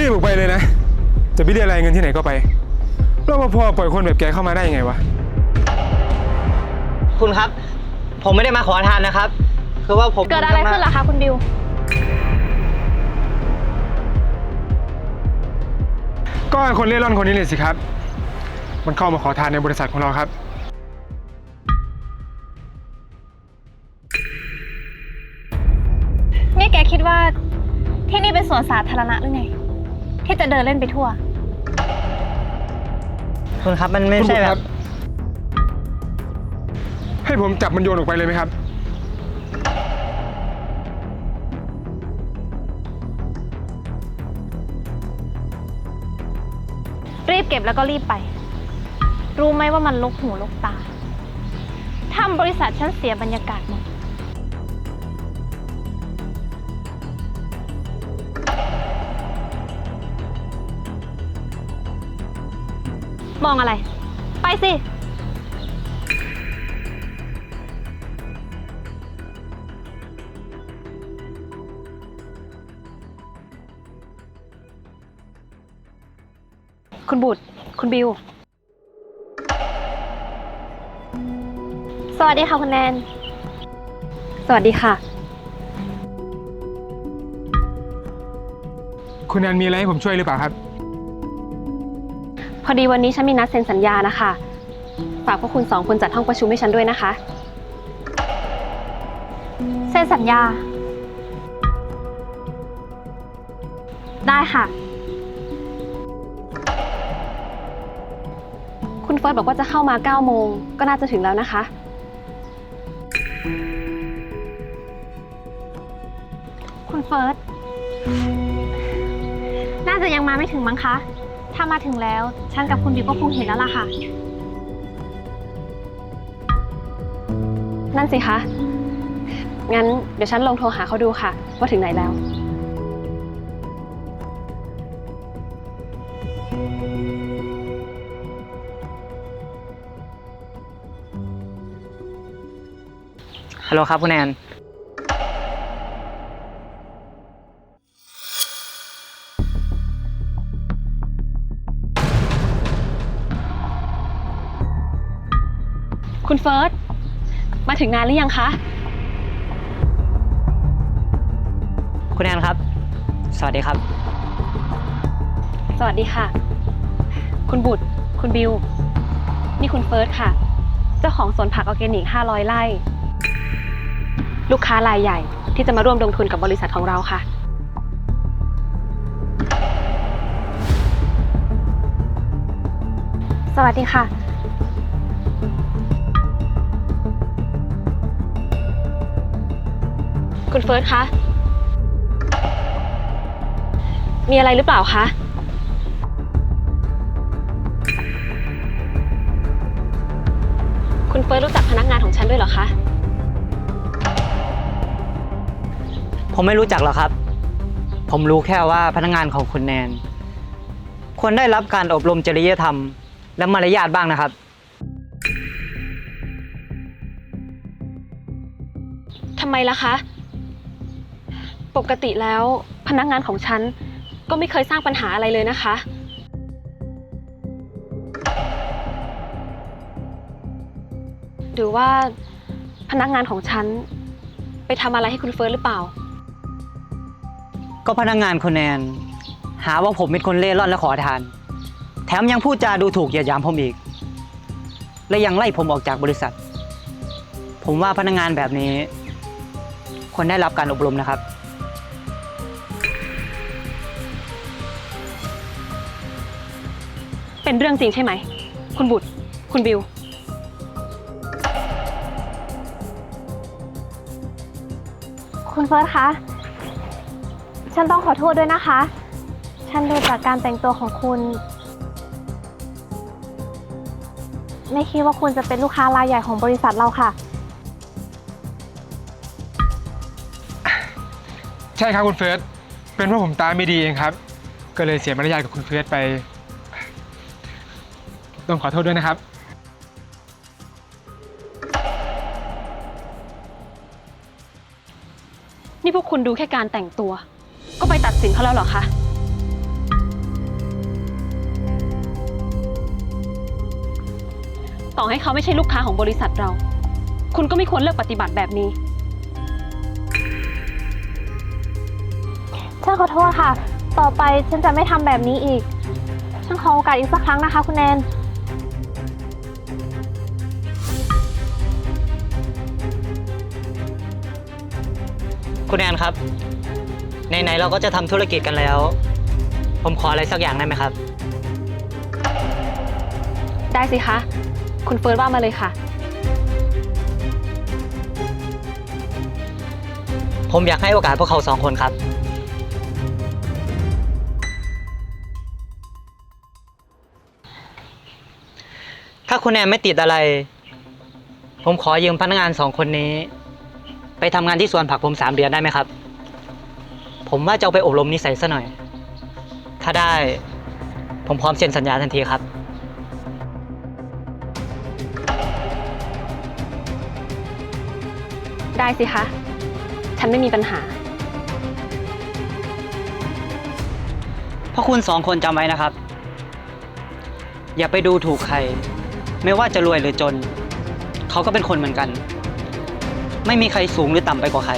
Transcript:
รีบออกไปเลยนะ จะไปเรียอะไรายเงินที่ไหนก็ไปรปภปล่อยคนแบบแกเข้ามาได้ยังไงวะ คุณครับ ผมไม่ได้มาขอทานนะครับ คือว่าผมเกิดอะไรขึ้นล่ะคะคุณบิว ก็ไอ้คนเล่ร่อนคนนี้เลยสิครับ มันเข้ามาขอทานในบริษัทของเราครับ นี่แกคิดว่าที่นี่เป็นสวนสาธารณะหรือไง ที่จะเดินเล่นไปทั่ว คุณครับมันไม่คุณใช่บุตรแบครับบ ให้ผมจับมันโยนออกไปเลยไหมครับ รีบเก็บแล้วก็รีบไป รู้ไหมว่ามันลกหูลกตาทำบริษัทฉันเสียบรรยากาศหมด มองอะไร ไปสิ คุณบุตร คุณบิว สวัสดีค่ะคุณแนน สวัสดีค่ะ คุณแอนมีอะไรให้ผมช่วยหรือเปล่าครับพ อดีวันนี้ฉันมีนัดเซ็นสัญญานะคะ ฝากพวกคุณสองคนจัดห้องประชุมให้ฉันด้วยนะคะ เซ็นสัญญา ได้ค่ะ คุณเฟิร์สบอกว่าจะเข้ามา 9 โมง ก็น่าจะถึงแล้วนะคะ คุณเฟิร์ส น่าจะยังมาไม่ถึงมั้งคะ ถ้ามาถึงแล้ว ฉันกับคุณบิวก็คงเห็นแล้วล่ะค่ะ นั่นสิคะ งั้นเดี๋ยวฉันลองโทรหาเขาดูค่ะ ว่าถึงไหนแล้ว ฮัลโหลครับคุณแอน คุณเฟิร์ส มาถึงงานหรือยังคะ คุณแอนครับ สวัสดีครับ สวัสดีค่ะ คุณบุตร คุณบิว นี่คุณเฟิร์สค่ะ เจ้าของสวนผักออร์แกนิก 500 ไร่ ลูกค้ารายใหญ่ที่จะมาร่วมลงทุนกับบริษัทของเราค่ะ สวัสดีค่ะ คุณเฟิร์สคะ มีอะไรหรือเปล่าคะ คุณเฟิร์สรู้จักพนักงานของฉันด้วยเหรอคะ ผมไม่รู้จักหรอกครับ ผมรู้แค่ว่าพนักงานของคุณแนน ควรได้รับการอบรมจริยธรรม และมารยาทบ้างนะครับ ทำไมล่ะคะ ปกติแล้วพนักงานของฉันก็ไม่เคยสร้างปัญหาอะไรเลยนะคะ หรือว่าพนักงานของฉันไปทำอะไรให้คุณเฟิร์สหรือเปล่า ก็พนักงานคุณแนน หาว่าผมเป็นคนเล่ร่อนและขอทาน แถมยังพูดจาดูถูกเหยียดหยามผมอีก และยังไล่ผมออกจากบริษัท ผมว่าพนักงานแบบนี้ควรได้รับการอบรมนะครับ เป็นเรื่องจริงใช่ไหม คุณบุตร คุณบิว คุณเฟิร์สคะ ฉันต้องขอโทษด้วยนะคะ ฉันดูจากการแต่งตัวของคุณ ไม่คิดว่าคุณจะเป็นลูกค้ารายใหญ่ของบริษัทเราค่ะ ใช่ครับคุณเฟิร์ส เป็นเพราะผมตาไม่ดีเองครับ ก็เลยเสียมารยาทกับคุณเฟิร์สไป ต้องขอโทษด้วยนะครับ นี่พวกคุณดูแค่การแต่งตัว ก็ไปตัดสินเขาแล้วหรอคะ ต่อให้เขาไม่ใช่ลูกค้าของบริษัทเรา คุณก็ไม่ควรเลือกปฏิบัติแบบนี้ ฉันขอโทษค่ะ ต่อไปฉันจะไม่ทำแบบนี้อีก ฉันขอโอกาสอีกสักครั้งนะคะ คุณแนน คุณแอนครับ ไหนๆเราก็จะทำธุรกิจกันแล้ว ผมขออะไรสักอย่างได้ไหมครับ ได้สิคะ คุณเฟิร์สว่ามาเลยค่ะ ผมอยากให้โอกาสพวกเขาสองคนครับ ถ้าคุณแอนไม่ติดอะไร ผมขอยืมพนักงานสองคนนี้ ไปทำงานที่สวนผักผมสามเดือนได้ไหมครับ ผมว่าจะเอาไปอบรมนิสัยซะหน่อย ถ้าได้ผมพร้อมเซ็นสัญญาทันทีครับ ได้สิคะ ฉันไม่มีปัญหา เพราะคุณสองคนจำไว้นะครับ อย่าไปดูถูกใคร ไม่ว่าจะรวยหรือจน เขาก็เป็นคนเหมือนกัน ไม่มีใครสูงหรือต่ำไปกว่าใคร